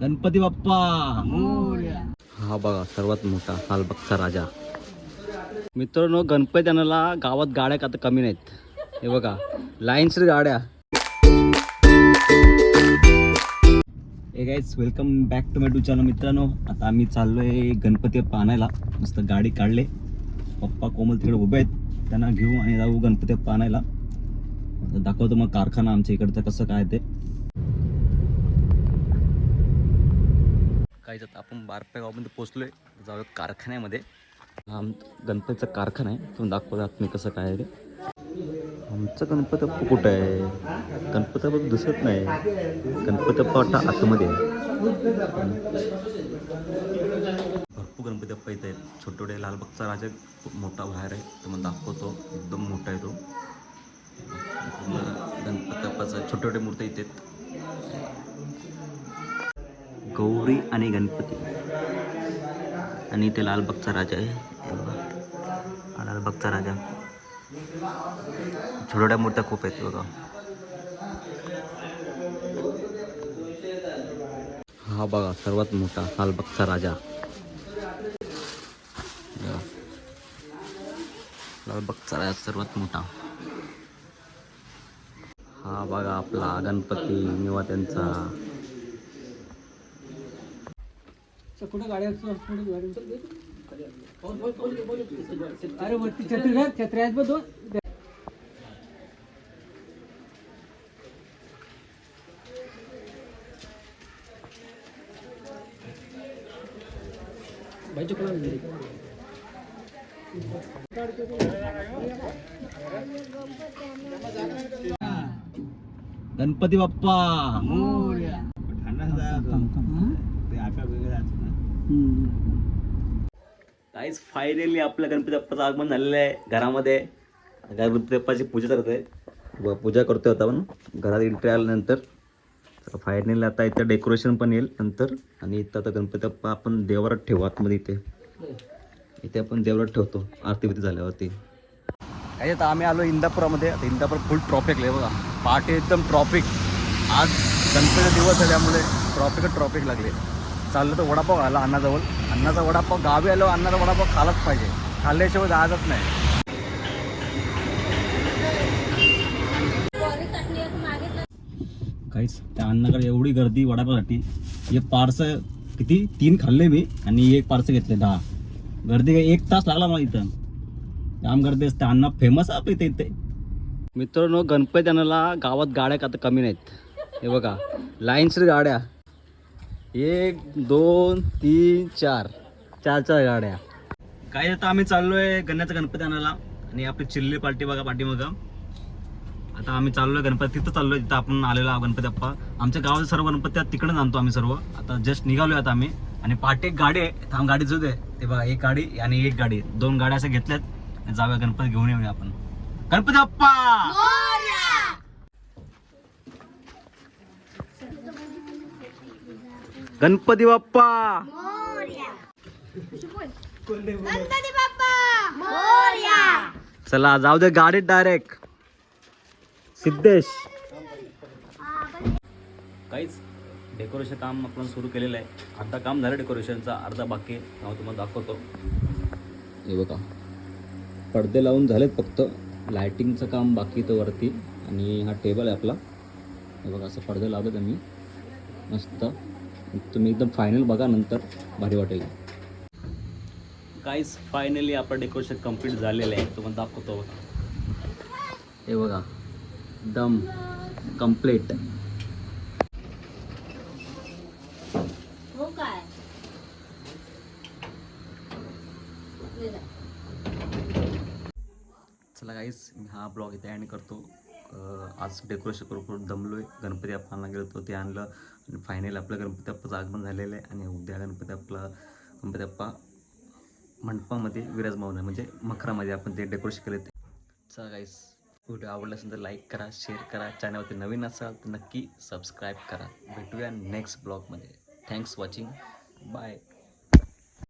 गणपती बाप्पा. हा बघा सर्वात मोठा लालबागचा राजा. मित्रांनो गणपती आणायला गावात गाड्या का आता कमी नाहीत. हे बघा लाईन्स गाड्या. Hey guys welcome back to my to channel मित्रांनो. आता आम्ही चाललोय गणपती बाप्पा आणायला. मस्त गाडी काढले. पप्पा कोमल तिकडे उभे आहेत. त्यांना घेऊ आणि जाऊ गणपती बाप्पा आणायला. दाखवतो मग कारखाना आमच्या इकडचं कसं काय ते. काहीच आता आपण बारप्या गावामध्ये पोचलोय जाऊयात कारखान्यामध्ये. हा गणपतीचा कारखाना आहे. तुम्ही दाखवतो मी कसं काय आहे आमचा आमचं गणपती कुठं आहे? गणपती दिसत नाही. गणपती बाप्पा वाटतं आतमध्ये आहे. भरपूर गणपती बाप्पा इथे आहेत. छोटे छोटे लालबागचा राजा खूप मोठा बाहेर आहे. तो मग दाखवतो. एकदम मोठा आहे तो. गणपती बाप्पाचा छोटे छोटे मूर्ती इथे गौरी आणि गणपती. आणि इथे लालबागचा राजा आहे. लालबागचा राजा. छोट्या मूर्त्या खूप आहेत बघा. हा बघा सर्वात मोठा लालबागचा राजा. लालबागचा राजा सर्वात मोठा. हा बघा आपला गणपती निवा त्यांचा. कुठं गाड्या कुठं गाड्या अरे वरती छत्री घाल छत्री आहेत बघ दोन. कोणाला दिली? गणपती बाप्पा. काहीच फायनली आपल्या गणपती बाप्पाचं आगमन झालेलं आहे. घरामध्ये गणपती बाप्पाची पूजा करत आहे. व पूजा करतोय आता आपण. घरात एंट्री आल्यानंतर. तर फायनली आता इथं डेकोरेशन पण येईल नंतर. आणि इथं आता गणपती बाप्पा आपण देवरात ठेवू आतमध्ये इथे. इथे आपण देवरात ठेवतो. आरती बिती झाल्यावरती. काय आता आम्ही आलो इंदापुरामध्ये. आता इंदापूर फुल ट्रॉफिक आहे बघा. पहाटे एकदम ट्रॉफिक आज गणपती दिवस आहे त्यामुळे ट्रॉफिकच ट्रॉफिक लागले. चाललं तर वडापाव आला अण्णाजवळ अण्णाचा वडापाव गावी आलो अण्णाचा वडापाव खालाच पाहिजे. खाल्ल्याशिवाय जायचंच नाही. काहीच त्या अण्णाकडे एवढी गर्दी वडापावसाठी. हे पार्सल किती? तीन खाल्ले मी आणि एक पार्सल घेतले दहा. गर्दी काय एक तास लागला मला इथं. जाम गर्दी असते अण्णा फेमस आहे आपल्या इथे इथे. मित्रांनो गणपती आणायला गावात गाड्या का आता कमी नाहीत. हे बघा लाईन्स गाड्या. एक दोन तीन चार. चार चार गाड्या. काय आता आम्ही चाललोय गण्याचा गणपती आणायला आणि आपली चिल्ली पार्टी बघा पाठीमाग. आता आम्ही चाललोय गणपती तिथं चाललोय तिथं आपण आलेलो आहोत गणपती बाप्पा आमच्या गावाचे सर्व गणपती आहेत तिकडे आणतो आम्ही सर्व. आता जस्ट निघालोय आता आम्ही. आणि पाठी एक गाडी आहे थांब गाडी जो दे. ते बघा एक गाडी आणि एक गाडी. दोन गाड्या असं घेतल्यात. जाऊया गणपती घेऊन येऊया आपण. गणपती बाप्पा गणपती बाप्पा गणपती बाप्पा मोरया. चला जाऊ दे गाडीत डायरेक्ट सिद्धेश. काहीच डेकोरेशन काम आपण सुरू केलेलं आहे. अर्धा काम झालं डेकोरेशनचा अर्धा बाकी आहे. नाव तुम्हाला दाखवतो. हे बघा. पडदे लावून झालेत फक्त. लायटिंगचं काम बाकी तर वरती. आणि हा टेबल आहे आपला. हे बघा असं पडदे लावलेत आम्ही. मस्त. तुम्ही एकदम फायनल बघा नंतर भारी वाटेल. काहीच फायनली आपलं डेकोरेशन कंप्लीट झालेलं आहे. तुम्हाला दाखवतो हे बघा. एकदम कंप्लीट हो काय? चला काहीच मी हा ब्लॉग इथे एंड करतो. आज डेकोरेशन करून करून दमलो आहे गणपती अप्पांना गेलो होतो ते आणलं. आणि फायनल आपलं गणपती अप्पाचं आगमन झालेलं आहे. आणि उद्या गणपती आपला गणपती अप्पा मंडपामध्ये विराजमान आहे. म्हणजे मखरामध्ये आपण ते डेकोरेशन केले ते. चला काहीच व्हिडिओ आवडला असेल तर लाईक करा शेअर करा. चॅनलवरती नवीन असाल तर नक्की सबस्क्राईब करा. भेटूया नेक्स्ट ब्लॉगमध्ये थँक्स वॉचिंग बाय